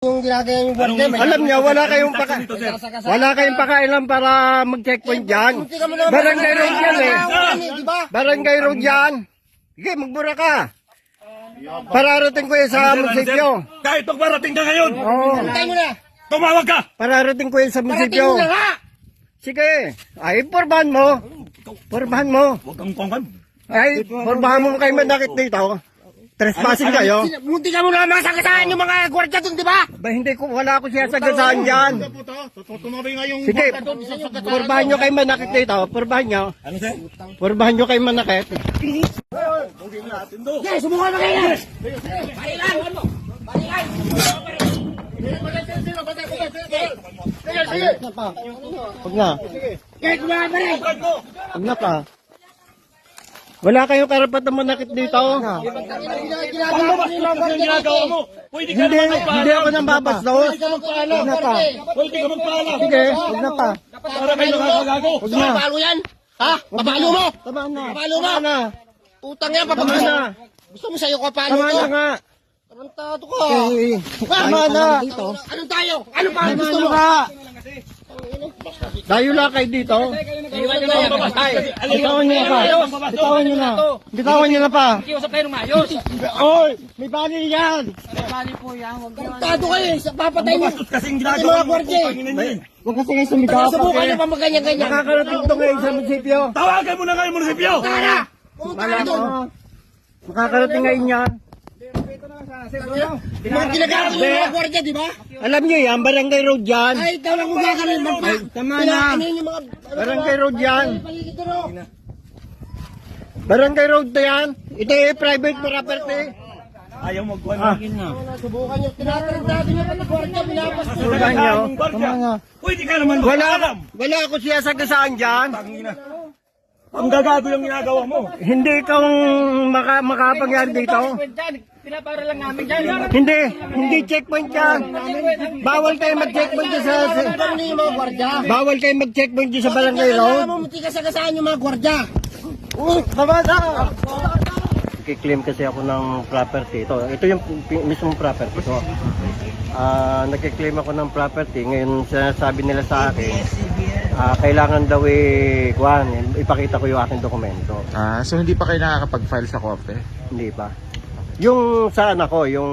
Yung ginagaya yung gwardiya, may Alam niya, wala kayong paka wala kayong pakailan para mag-checkpoint naman. Barangay road yan eh. Di ba? Barangay road yan. Sige, magbura ka. Pararating ko yan sa munisipyo. Kahit magmarating ka ngayon, Oo. Antay mo na. tumawag ka! Pararating ko yan sa Parating munisipyo. mo na nga. Sige. Ay, porbahan mo. Porbahan mo. Huwag kang kongkan. Ay, porbahan mo kayo manakit dito. Trespassing kayo. Munti ka mo naman masagasaan yung mga gwardiya doon, di ba? Ba, hindi ko, wala ako siya sagasaan dyan. Tutumabi nga yung... Sige, porbahan nyo kayo manakit dito. Porbahan nyo. Ano sir? Porbahan nyo kayo manakit. Sige, subukan mo kayo na. Balilan. Balilan. Huwag na. Sige, kumahan pa rin. Huwag na pa. Wala kayong karapatan manakit dito. Yung gwardiya ginagawa mo. Pwede ka Hindi, naman hindi ako nang babastos. Ka magpaalam, Huwag na pa. Pwede ka magpaalam. Sige, huwag na pa. Para kayo nakakagago. Huwag na. mo palo yan? Ha? Papalo mo? Tama na. Papalo mo? Tama na. Utang yan, papalo na. Gusto mo sa'yo kapalo Tama ko? na nga. Tarantado ka. Okay. Tama na. Anong tayo? Ano pa? Gusto na mo? Dayo lang kayo dito. Iwan nyo na yan. Patay. Bitawan nyo na pa. Bitawan nyo na. Bitawan nyo na pa. Kiusap kayo ng maayos. Oy, may bali yan. Tarantado kayo eh. Sa- Papatay mo. Bastos kasing ginagawa mo. Huwag kasi kayo sumigaw. Subukan nyo pa magganyan-ganyan. Nakakarating to ngayon sa munisipyo. Tawagan mo na nga yung munisipyo. Tara! Pumunta Wala ka ko. doon. Makakarating ngayon yan. Mga ginagawa yung mga gwardiya, di ba? Alam nyo yan, barangay road yan. Ay, ikaw lang gumagaling. Ay, tama na. Ano yung mga... Barangay road yan. Barangay road na yan. Ito yung private property. Ayaw magkuhan. Ah. Subukan nyo. Tinatarantado nyo pa ng gwardiya. Binabastos. Subukan nyo. Tama nga. Pwede ka naman Wala, wala ako siya sagasaan dyan. Tangina. Ang gagago yung ginagawa mo. Hindi ikaw maka, makapangyari dito. Pinapara lang namin dyan. Hindi, hindi checkpoint yan. Bawal kayo mag-checkpoint dyan sa, Ano yung mga bawal kayo mag-checkpoint dyan sa barangay road. Kailangan mo munti ka sagasaan yung mga gwardiya. Oh, tama na. Kiklaim kasi ako ng property. Ito, ito yung mismong property ko. Ah, nagkiklaim ako ng property. Ngayon, sabi nila sa akin, ah, kailangan daw eh, kuhan, ipakita ko yung aking dokumento. Ah, so hindi pa kayo nakakapag-file sa korte? Hindi pa. Yung sa anak ko, yung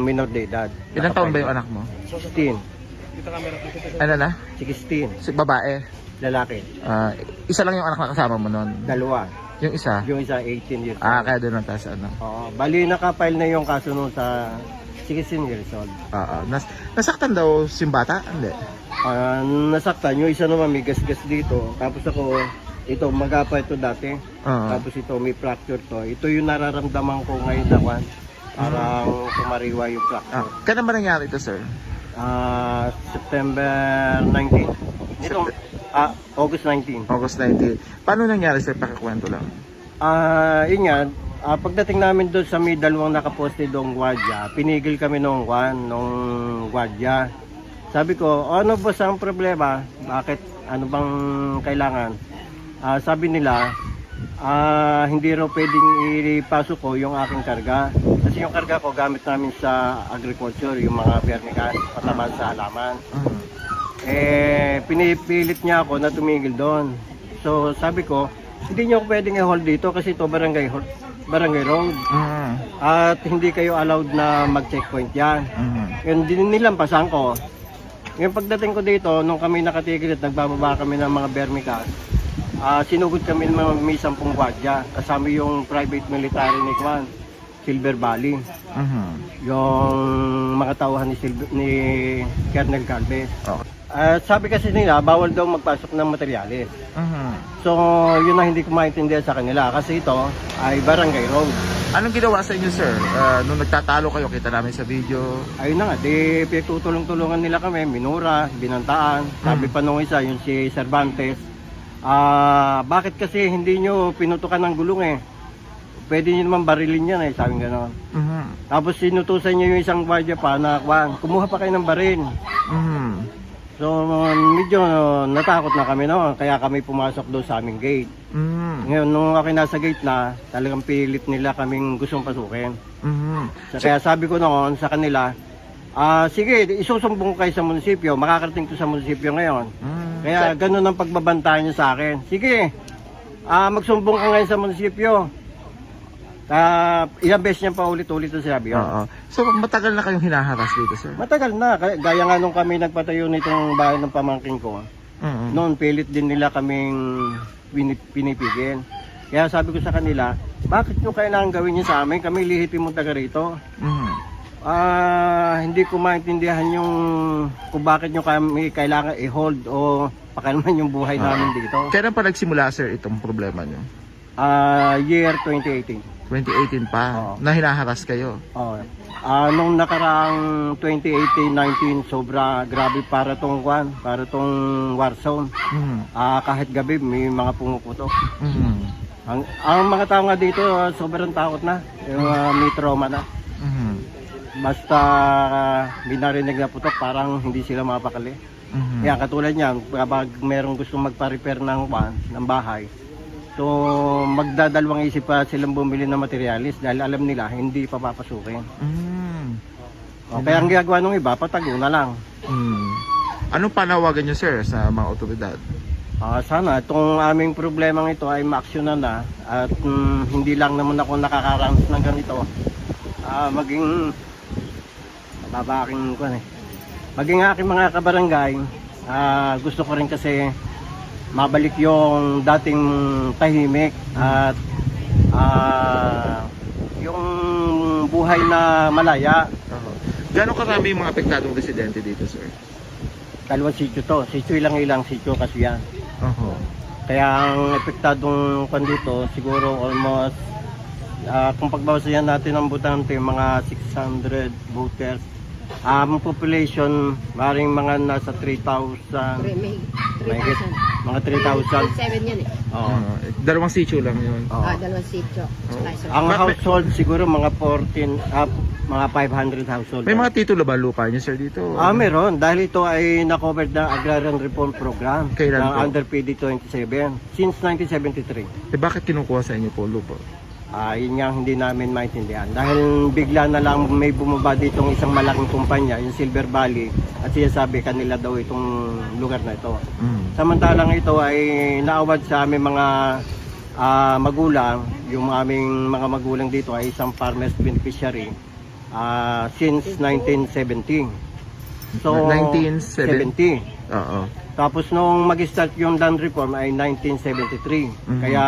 minor de edad. Ilang taon ba yung anak mo? 16. Ano na? 16. Si babae. Lalaki. Ah, isa lang yung anak na kasama mo noon. Dalawa. Yung isa. Yung isa 18 years Ah, old. kaya doon lang tayo sa ano. Oo. bali, nakapile na yung kaso nung sa 16 years old. Ah, ah. Nas nasaktan daw si bata? Hindi. Ah, nasaktan. Yung isa naman may gas-gas dito. Tapos ako, ito, magapa ito dati. Oo. Tapos ito, may fracture to. Ito yung nararamdaman ko ngayon na kwan. Parang kumariwa yung Ah, fracture. kailan ba nangyari ito, sir? Ah, September 19. Ito, ah, August 19. August 19. Paano nangyari, sir? Pakikwento lang. Ah, yun nga, ah, pagdating namin doon sa may dalawang nakaposte doong gwadya, pinigil kami nung kwan, nung gwadya. Sabi ko, ano ba ang problema? Bakit? Ano bang kailangan? Ah, sabi nila, ah, hindi raw pwedeng ipasok ko yung aking karga. Kasi yung karga ko gamit namin sa agriculture, yung mga vermican, pataman sa halaman. Mhm. Eh, pinipilit niya ako na tumigil doon. So, sabi ko, hindi niyo ako pwedeng i-hold dito kasi ito barangay, barangay road. Mhm. At hindi kayo allowed na mag-checkpoint yan. Mhm. Yun, din nilampasan ko. Ngayon pagdating ko dito, nung kami nakatigil at nagbababa kami ng mga bermika, ah sinugod kami ng may sampung gwadya. Kasama yung private military ni Kwan, Silver Valley. Mhm. Yung mga tauhan ni, Silver, ni Colonel Galvez. Okay. Ah, sabi kasi nila, bawal daw magpasok ng materyales. Mhm. So, yun ang hindi ko maintindihan sa kanila kasi ito ay barangay road. Anong ginawa sa inyo, sir? Ah, nung nagtatalo kayo, kita namin sa video. Ayun na nga, di pinagtutulong-tulungan nila kami, minura, binantaan. Sabi pa nung isa, yung si Cervantes, ah, bakit kasi hindi nyo pinutukan ng gulong eh? Pwede nyo naman barilin yan eh, sabi gano'n. Mhm. Tapos sinutusan nyo yung isang gwardiya pa na, "Kwan, kumuha pa kayo ng baril. Mhm. So, medyo natakot na kami noon, kaya kami pumasok doon sa aming gate. Mhm. Ngayon, nung ako nasa gate na, talagang pilit nila kaming gustong pasukin. Mhm. So, kaya sabi ko noon sa kanila, Ah, sige, isusumbong kayo sa munisipyo. Makakarating to sa munisipyo ngayon. Mm. Kaya ganun ang pagbabantayan niyo sa akin. Sige, ah, magsumbong ka ngayon sa munisipyo. Ah, ilang beses niya pa ulit-ulit na sinabi yun. Oo. So, matagal na kayong hinaharas dito, sir? Matagal na, kaya- gaya nga nung kami nagpatayo nitong bahay ng pamangking ko. Mm. Noon, pilit din nila kaming pinip- pinipigil. Kaya sabi ko sa kanila, bakit nyo kailangan gawin niyo sa amin? Kami lihitin mo taga rito. Mm. Ah, hindi ko maintindihan yung kung bakit nyo kami kailangan i-hold o pakalman yung buhay namin dito. Kailan pa nagsimula, sir, itong problema nyo? Ah, year 2018. 2018 pa, Oo. na hinaharas kayo. Oh. Ah, nung nakaraang 2018-19, sobra grabe para tong kwan, para tong war zone. Mm. Ah, kahit gabi may mga pumuputok. Mm. Ang, ang mga tao nga dito, ah, sobrang takot na. Yung ah, may trauma na. Mm. Basta uh, may narinig na putok, parang hindi sila mapakali. Mm. Kaya katulad niyan, kapag merong gusto magpa-repair ng kwan, ng bahay, so magdadalawang isip pa silang bumili ng materialis dahil alam nila hindi pa papasukin. Mm. O, kaya ang ginagawa ng iba, patago na lang. Mm. Anong panawagan nyo, sir, sa mga otoridad? Ah, sana itong aming problemang ito ay maaksyonan na at mm, hindi lang naman ako nakakaranas ng ganito. Ah, maging mababa aking kuwan eh. Maging aking mga kabarangay, ah, gusto ko rin kasi mabalik yung dating tahimik at ah, yung buhay na malaya. Gano'ng karami yung mga apektadong residente dito, sir? Dalawang sityo to. Sityo ilang ilang sityo kasi yan. Oo. Kaya ang epektadong kwan dito, siguro almost, ah, kung pagbawasan natin ang butante, mga 600 voters. Ang population, maring mga nasa 3,000, May mahigit, mga 3,000. 7 yan eh. Oo. Oo. Dalawang sitio lang yun. Oo. Ah, dalawang sityo. Tsaka isang Ang household siguro mga 14, up, mga 500 household. May mga titulo ba lupa niyo, sir, dito? Ah, meron. Dahil ito ay na-covered ng Agrarian Reform Program Kailan ng po? under PD 27 since 1973. Eh, bakit kinukuha sa inyo po lupa? Ah, yun nga hindi namin maintindihan. Dahil bigla na lang may bumaba dito ng isang malaking kumpanya, yung Silver Valley, at siya sabi kanila daw itong lugar na ito. Mm. Samantalang ito ay naawad sa aming mga ah, magulang, yung aming mga magulang dito ay isang farmer's beneficiary ah, since 1970. So, 1970? 70. Oo. Tapos nung mag-start yung land reform ay 1973. Mhm. Kaya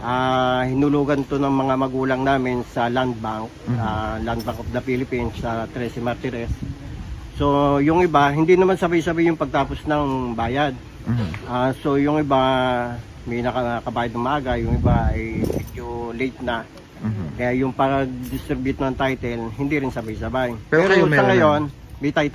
ah, hinulugan to ng mga magulang namin sa Land Bank, Mhm. ah, Land Bank of the Philippines sa Trece Martires. So yung iba, hindi naman sabay-sabay yung pagtapos ng bayad. Mhm. Ah, so yung iba may nakakabayad ng maaga, yung iba ay medyo late na. Mhm. Kaya yung pag-distribute ng title, hindi rin sabay-sabay. Pero kayo sa ngayon, may title